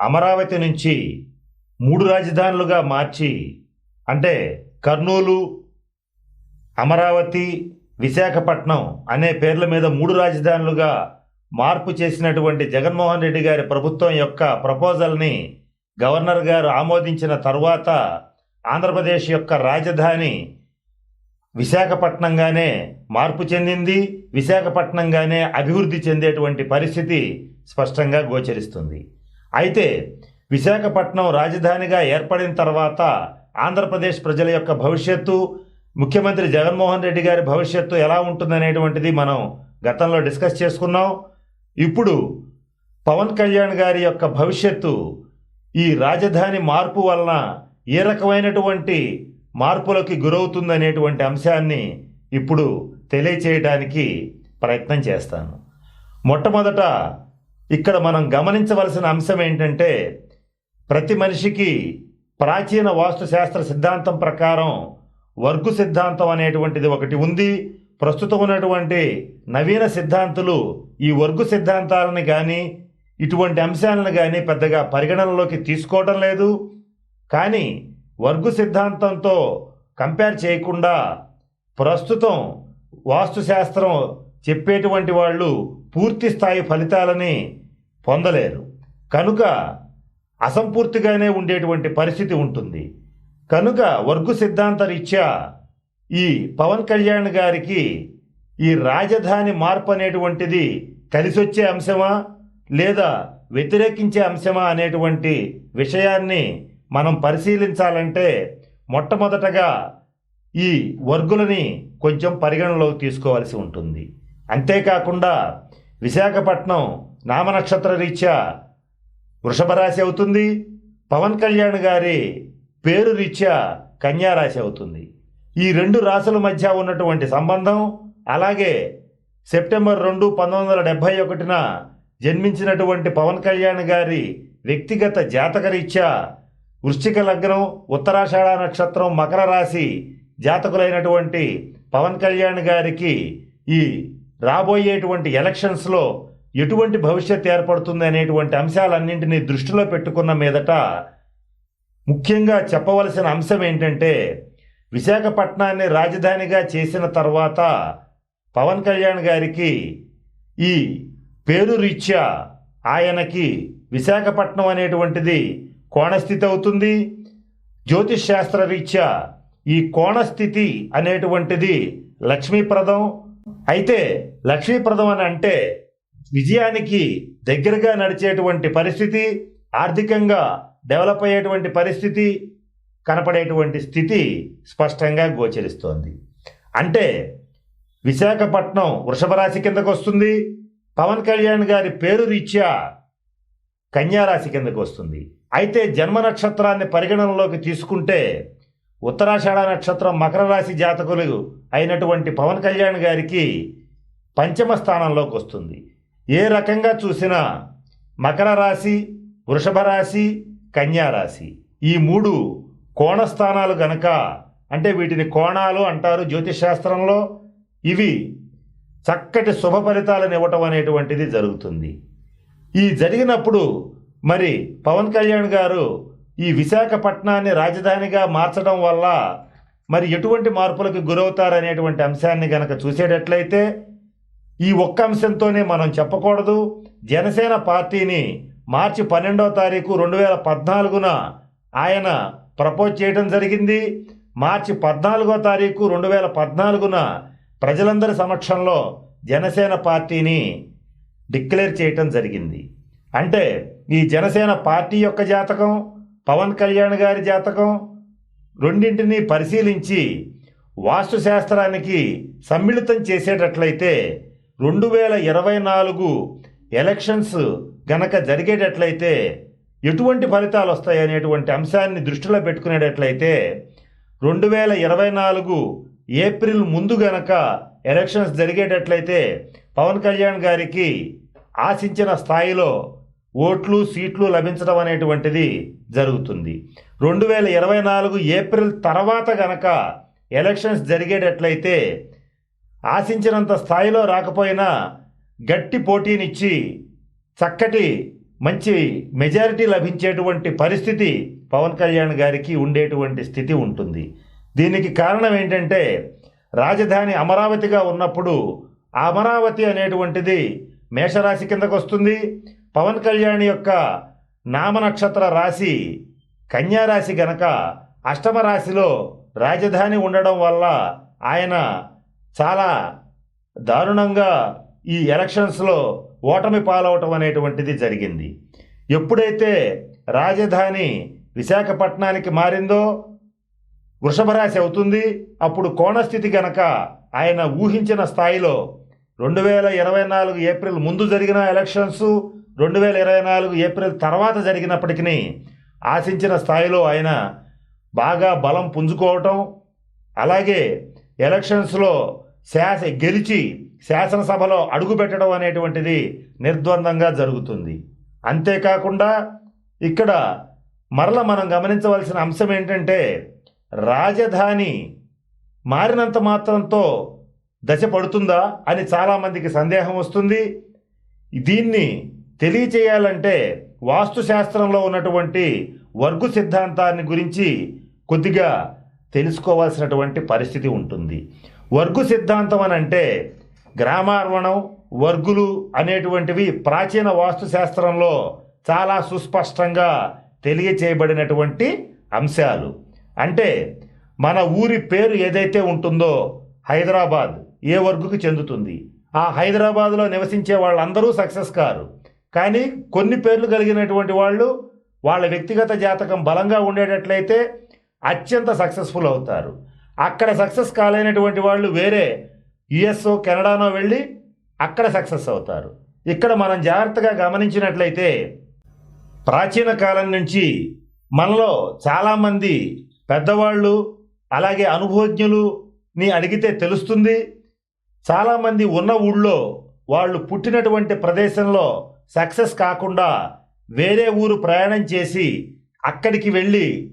అమరావతి నుంచి మూడు రాజధానులుగా మార్చి అంటే కర్నూలు అమరావతి విశాఖపట్నం అనే పేర్ల మీద మూడు రాజధానులుగా మార్పు చేసినటువంటి జగన్మోహన్ రెడ్డి గారి ప్రభుత్వం యొక్క ప్రపోజల్ని గవర్నర్ గారు ఆమోదించిన తరువాత ఆంధ్రప్రదేశ్ యొక్క రాజధాని విశాఖపట్నంగానే మార్పు చెందింది విశాఖపట్నంగానే అభివృద్ధి చెందేటువంటి పరిస్థితి స్పష్టంగా గోచరిస్తుంది. అయితే విశాఖపట్నం రాజధానిగా ఏర్పడిన తర్వాత ఆంధ్రప్రదేశ్ ప్రజల యొక్క భవిష్యత్తు ముఖ్యమంత్రి జగన్మోహన్ రెడ్డి గారి భవిష్యత్తు ఎలా ఉంటుందనేటువంటిది మనం గతంలో డిస్కస్ చేసుకున్నాం. ఇప్పుడు పవన్ కళ్యాణ్ గారి యొక్క భవిష్యత్తు ఈ రాజధాని మార్పు వలన ఏ రకమైనటువంటి మార్పులకి గురవుతుందనేటువంటి అంశాన్ని ఇప్పుడు తెలియచేయడానికి ప్రయత్నం చేస్తాను. మొట్టమొదట ఇక్కడ మనం గమనించవలసిన అంశం ఏంటంటే ప్రతి మనిషికి ప్రాచీన వాస్తు శాస్త్ర సిద్ధాంతం ప్రకారం వర్గు సిద్ధాంతం అనేటువంటిది ఒకటి ఉంది. ప్రస్తుతం ఉన్నటువంటి నవీన సిద్ధాంతులు ఈ వర్గు సిద్ధాంతాలను కానీ ఇటువంటి అంశాలను కానీ పెద్దగా పరిగణనలోకి తీసుకోవడం లేదు. కానీ వర్గు సిద్ధాంతంతో కంపేర్ చేయకుండా ప్రస్తుతం వాస్తుశాస్త్రం చెప్పేటువంటి వాళ్ళు పూర్తి స్థాయి ఫలితాలని పొందలేరు. కనుక అసంపూర్తిగానే ఉండేటువంటి పరిస్థితి ఉంటుంది. కనుక వర్గు సిద్ధాంత రీత్యా ఈ పవన్ కళ్యాణ్ గారికి ఈ రాజధాని మార్పు అనేటువంటిది కలిసొచ్చే అంశమా? లేదా వ్యతిరేకించే అంశమా? అనేటువంటి విషయాన్ని మనం పరిశీలించాలంటే మొట్టమొదటగా ఈ వర్గులని కొంచెం పరిగణలోకి తీసుకోవాల్సి ఉంటుంది. అంతేకాకుండా విశాఖపట్నం నామనక్షత్ర రీత్యా వృషభ రాశి అవుతుంది. పవన్ కళ్యాణ్ గారి పేరు రీత్యా కన్యా రాశి అవుతుంది. ఈ రెండు రాశుల మధ్య ఉన్నటువంటి సంబంధం అలాగే సెప్టెంబర్ రెండు పంతొమ్మిది వందల డెబ్భై ఒకటిన జన్మించినటువంటి పవన్ కళ్యాణ్ గారి వ్యక్తిగత జాతక రీత్యా వృశ్చిక లగ్నం ఉత్తరాషాఢ నక్షత్రం మకర రాశి జాతకులైనటువంటి పవన్ కళ్యాణ్ గారికి ఈ రాబోయేటువంటి ఎలక్షన్స్లో ఎటువంటి భవిష్యత్ ఏర్పడుతుంది అనేటువంటి అంశాలన్నింటినీ దృష్టిలో పెట్టుకున్న మీదట ముఖ్యంగా చెప్పవలసిన అంశం ఏంటంటే విశాఖపట్నాన్ని రాజధానిగా చేసిన తర్వాత పవన్ కళ్యాణ్ గారికి ఈ పేరు రీత్యా ఆయనకి విశాఖపట్నం అనేటువంటిది కోణస్థితి అవుతుంది. జ్యోతిష్ శాస్త్ర రీత్యా ఈ కోణస్థితి అనేటువంటిది లక్ష్మీప్రదం అయితే లక్ష్మీప్రదం అని అంటే విజయానికి దగ్గరగా నడిచేటువంటి పరిస్థితి ఆర్థికంగా డెవలప్ అయ్యేటువంటి పరిస్థితి కనపడేటువంటి స్థితి స్పష్టంగా గోచరిస్తోంది. అంటే విశాఖపట్నం వృషభ రాశి కిందకు వస్తుంది పవన్ కళ్యాణ్ గారి పేరు రీత్యా కన్యారాశి కిందకు వస్తుంది. అయితే జన్మ నక్షత్రాన్ని పరిగణనలోకి తీసుకుంటే ఉత్తరాషాఢ నక్షత్రం మకర రాశి జాతకులు అయినటువంటి పవన్ కళ్యాణ్ గారికి పంచమ స్థానంలోకి వస్తుంది. ఏ రకంగా చూసినా మకర రాశి వృషభ రాశి కన్యా రాశి ఈ మూడు కోణస్థానాలు గనక అంటే వీటిని కోణాలు అంటారు జ్యోతిష్ శాస్త్రంలో. ఇవి చక్కటి శుభ ఫలితాలను ఇవ్వటం అనేటువంటిది జరుగుతుంది. ఈ జరిగినప్పుడు మరి పవన్ కళ్యాణ్ గారు ఈ విశాఖపట్నాన్ని రాజధానిగా మార్చడం వల్ల మరి ఎటువంటి మార్పులకు గురవుతారనేటువంటి అంశాన్ని గనక చూసేటట్లయితే ఈ ఒక్క అంశంతోనే మనం చెప్పకూడదు. జనసేన పార్టీని మార్చి పన్నెండో తారీఖు రెండు వేల పద్నాలుగున ఆయన ప్రపోజ్ చేయడం జరిగింది. మార్చి పద్నాలుగో తారీఖు రెండు వేల పద్నాలుగున ప్రజలందరి సమక్షంలో జనసేన పార్టీని డిక్లేర్ చేయటం జరిగింది. అంటే ఈ జనసేన పార్టీ యొక్క జాతకం పవన్ కళ్యాణ్ గారి జాతకం రెండింటినీ పరిశీలించి వాస్తుశాస్త్రానికి సమ్మిళితం చేసేటట్లయితే రెండు వేల ఇరవై నాలుగు ఎలక్షన్స్ గనక జరిగేటట్లయితే ఎటువంటి ఫలితాలు వస్తాయనేటువంటి అంశాన్ని దృష్టిలో పెట్టుకునేటట్లయితే రెండు వేల ఇరవై నాలుగు ఏప్రిల్ ముందు గనక ఎలక్షన్స్ జరిగేటట్లయితే పవన్ కళ్యాణ్ గారికి ఆశించిన స్థాయిలో ఓట్లు సీట్లు లభించడం అనేటువంటిది జరుగుతుంది. రెండు వేల ఇరవై నాలుగు ఏప్రిల్ తర్వాత గనక ఎలక్షన్స్ జరిగేటట్లయితే ఆశించినంత స్థాయిలో రాకపోయినా గట్టి పోటీనిచ్చి చక్కటి మంచి మెజారిటీ లభించేటువంటి పరిస్థితి పవన్ కళ్యాణ్ గారికి ఉండేటువంటి స్థితి ఉంటుంది. దీనికి కారణం ఏంటంటే రాజధాని అమరావతిగా ఉన్నప్పుడు ఆ అమరావతి అనేటువంటిది మేషరాశి కిందకు వస్తుంది పవన్ కళ్యాణ్ యొక్క నామనక్షత్ర రాశి కన్యా రాశి గనక అష్టమ రాశిలో రాజధాని ఉండడం వల్ల ఆయన చాలా దారుణంగా ఈ ఎలక్షన్స్లో ఓటమి పాలవటం అనేటువంటిది జరిగింది. ఎప్పుడైతే రాజధాని విశాఖపట్నానికి మారిందో వృషభరాశి అవుతుంది అప్పుడు కోణస్థితి గనక ఆయన ఊహించిన స్థాయిలో రెండు వేల ఇరవై నాలుగు ఏప్రిల్ ముందు జరిగిన ఎలక్షన్స్ రెండు వేల ఇరవై నాలుగు ఏప్రిల్ తర్వాత జరిగినప్పటికీ ఆశించిన స్థాయిలో ఆయన బాగా బలం పుంజుకోవటం అలాగే ఎలక్షన్స్లో శాస గెలిచి శాసనసభలో అడుగుపెట్టడం అనేటువంటిది నిర్ద్వందంగా జరుగుతుంది. అంతేకాకుండా ఇక్కడ మరల మనం గమనించవలసిన అంశం ఏంటంటే రాజధాని మారినంత మాత్రంతో దశ పడుతుందా అని చాలామందికి సందేహం వస్తుంది. దీన్ని తెలియచేయాలంటే వాస్తుశాస్త్రంలో ఉన్నటువంటి వర్గు సిద్ధాంతాన్ని గురించి కొద్దిగా తెలుసుకోవాల్సినటువంటి పరిస్థితి ఉంటుంది. వర్గు సిద్ధాంతం అని అంటే గ్రామార్వణం వర్గులు అనేటువంటివి ప్రాచీన వాస్తుశాస్త్రంలో చాలా సుస్పష్టంగా తెలియచేయబడినటువంటి అంశాలు. అంటే మన ఊరి పేరు ఏదైతే ఉంటుందో హైదరాబాద్ ఏ వర్గుకు చెందుతుంది? ఆ హైదరాబాద్లో నివసించే వాళ్ళందరూ సక్సెస్ కారు. కానీ కొన్ని పేర్లు కలిగినటువంటి వాళ్ళు వాళ్ళ వ్యక్తిగత జాతకం బలంగా ఉండేటట్లయితే అత్యంత సక్సెస్ఫుల్ అవుతారు. అక్కడ సక్సెస్ కాలేనటువంటి వాళ్ళు వేరే యుఎస్ఓ కెనడానో వెళ్ళి అక్కడ సక్సెస్ అవుతారు. ఇక్కడ మనం జాగ్రత్తగా గమనించినట్లయితే ప్రాచీన కాలం నుంచి మనలో చాలామంది పెద్దవాళ్ళు అలాగే అనుభవజ్ఞులుని అడిగితే తెలుస్తుంది. చాలామంది ఉన్న ఊళ్ళో వాళ్ళు పుట్టినటువంటి ప్రదేశంలో సక్సెస్ కాకుండా వేరే ఊరు ప్రయాణం చేసి అక్కడికి వెళ్ళి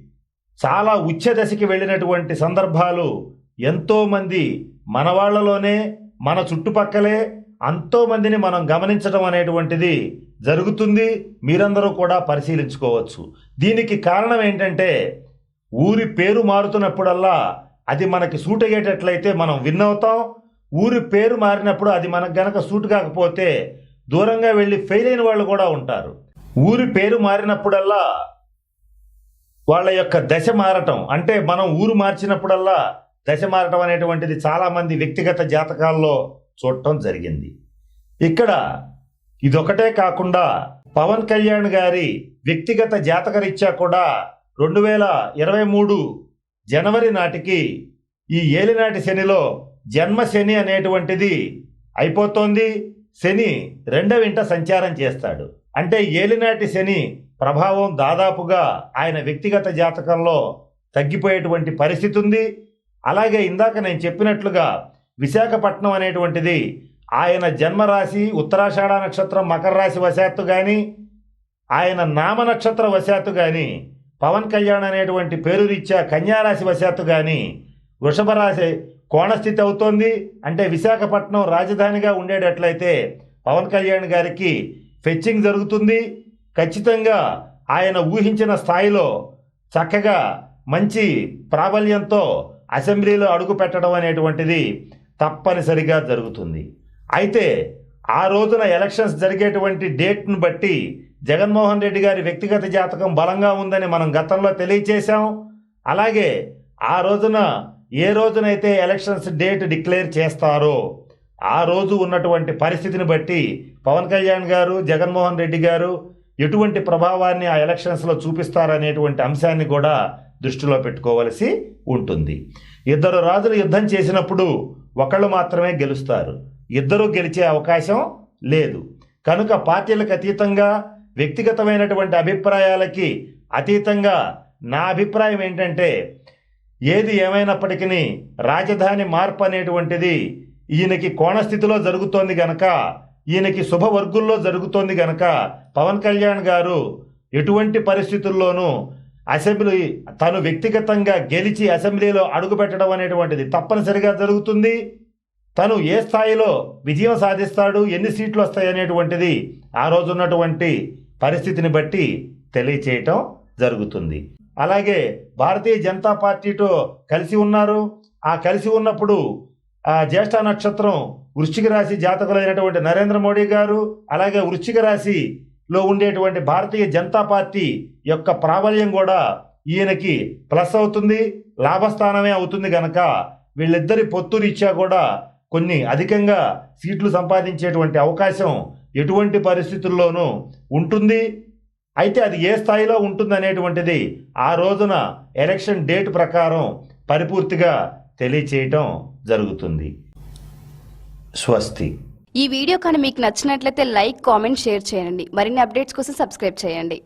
చాలా ఉచ్చ దశకి వెళ్ళినటువంటి సందర్భాలు ఎంతోమంది మన వాళ్ళలోనే మన చుట్టుపక్కలే ఎంతోమందిని మనం గమనించడం అనేటువంటిది జరుగుతుంది. మీరందరూ కూడా పరిశీలించుకోవచ్చు. దీనికి కారణం ఏంటంటే ఊరి పేరు మారుతున్నప్పుడల్లా అది మనకి సూట్ అయ్యేటట్లయితే మనం విన్ అవుతాం. ఊరి పేరు మారినప్పుడు అది మనకు గనక సూట్ కాకపోతే దూరంగా వెళ్ళి ఫెయిల్ అయిన వాళ్ళు కూడా ఉంటారు. ఊరి పేరు మారినప్పుడల్లా వాళ్ళ యొక్క దశ మారటం అంటే మనం ఊరు మార్చినప్పుడల్లా దశ మారటం అనేటువంటిది చాలామంది వ్యక్తిగత జాతకాల్లో చూడటం జరిగింది. ఇక్కడ ఇదొకటే కాకుండా పవన్ కళ్యాణ్ గారి వ్యక్తిగత జాతకరీత్యా కూడా రెండు వేల ఇరవై మూడు జనవరి నాటికి ఈ ఏలినాటి శనిలో జన్మ శని అనేటువంటిది అయిపోతోంది. శని రెండవ ఇంట సంచారం చేస్తాడు. అంటే ఏలినాటి శని ప్రభావం దాదాపుగా ఆయన వ్యక్తిగత జాతకంలో తగ్గిపోయేటువంటి పరిస్థితి ఉంది. అలాగే ఇందాక నేను చెప్పినట్లుగా విశాఖపట్నం అనేటువంటిది ఆయన జన్మరాశి ఉత్తరాషాఢ నక్షత్రం మకర రాశి వశాత్తు కానీ ఆయన నామ నక్షత్ర వశాత్తు కానీ పవన్ కళ్యాణ్ అనేటువంటి పేరు రీత్యా కన్యారాశి వశాత్తు కానీ వృషభ రాశి కోణస్థితి అవుతోంది. అంటే విశాఖపట్నం రాజధానిగా ఉండేటట్లయితే పవన్ కళ్యాణ్ గారికి ఫెచ్చింగ్ జరుగుతుంది. ఖచ్చితంగా ఆయన ఊహించిన స్థాయిలో చక్కగా మంచి ప్రాబల్యంతో అసెంబ్లీలో అడుగు పెట్టడం అనేటువంటిది తప్పనిసరిగా జరుగుతుంది. అయితే ఆ రోజున ఎలక్షన్స్ జరిగేటువంటి డేట్ను బట్టి జగన్మోహన్ రెడ్డి గారి వ్యక్తిగత జాతకం బలంగా ఉందని మనం గతంలో తెలియచేశాం. అలాగే ఆ రోజున ఏ రోజునైతే ఎలక్షన్స్ డేట్ డిక్లేర్ చేస్తారో ఆ రోజు ఉన్నటువంటి పరిస్థితిని బట్టి పవన్ కళ్యాణ్ గారు జగన్మోహన్ రెడ్డి గారు ఎటువంటి ప్రభావాన్ని ఆ ఎలక్షన్స్లో చూపిస్తారనేటువంటి అంశాన్ని కూడా దృష్టిలో పెట్టుకోవలసి ఉంటుంది. ఇద్దరు రాజులు యుద్ధం చేసినప్పుడు ఒకళ్ళు మాత్రమే గెలుస్తారు. ఇద్దరూ గెలిచే అవకాశం లేదు. కనుక పార్టీలకు అతీతంగా వ్యక్తిగతమైనటువంటి అభిప్రాయాలకి అతీతంగా నా అభిప్రాయం ఏంటంటే ఏది ఏమైనప్పటికీ రాజధాని మార్పు అనేటువంటిది ఈయనకి కోణస్థితిలో జరుగుతోంది గనక ఈయనకి శుభవర్గుల్లో జరుగుతోంది గనక పవన్ కళ్యాణ్ గారు ఎటువంటి పరిస్థితుల్లోనూ అసెంబ్లీ తను వ్యక్తిగతంగా గెలిచి అసెంబ్లీలో అడుగుపెట్టడం అనేటువంటిది తప్పనిసరిగా జరుగుతుంది. తను ఏ స్థాయిలో విజయం సాధిస్తాడు ఎన్ని సీట్లు వస్తాయి అనేటువంటిది ఆ రోజు ఉన్నటువంటి పరిస్థితిని బట్టి తెలియచేయటం జరుగుతుంది. అలాగే భారతీయ జనతా పార్టీతో కలిసి ఉన్నారు. ఆ కలిసి ఉన్నప్పుడు ఆ జ్యేష్ఠ నక్షత్రం వృశ్చిక రాశి జాతకులైనటువంటి నరేంద్ర మోడీ గారు అలాగే వృశ్చిక రాశిలో ఉండేటువంటి భారతీయ జనతా పార్టీ యొక్క ప్రాబల్యం కూడా ఈయనకి ప్లస్ అవుతుంది లాభస్థానమే అవుతుంది కనుక వీళ్ళిద్దరి పొత్తు రీత్యా కూడా కొన్ని అధికంగా సీట్లు సంపాదించేటువంటి అవకాశం ఎటువంటి పరిస్థితుల్లోనూ ఉంటుంది. అయితే అది ఏ స్థాయిలో ఉంటుందనేటువంటిది ఆ రోజున ఎలక్షన్ డేట్ ప్రకారం పరిపూర్తిగా తెలియచేయటం జరుగుతుంది. స్వస్తి. ఈ వీడియో కానీ మీకు నచ్చినట్లయితే లైక్ కామెంట్ షేర్ చేయండి. మరిన్ని అప్డేట్స్ కోసం సబ్స్క్రైబ్ చేయండి.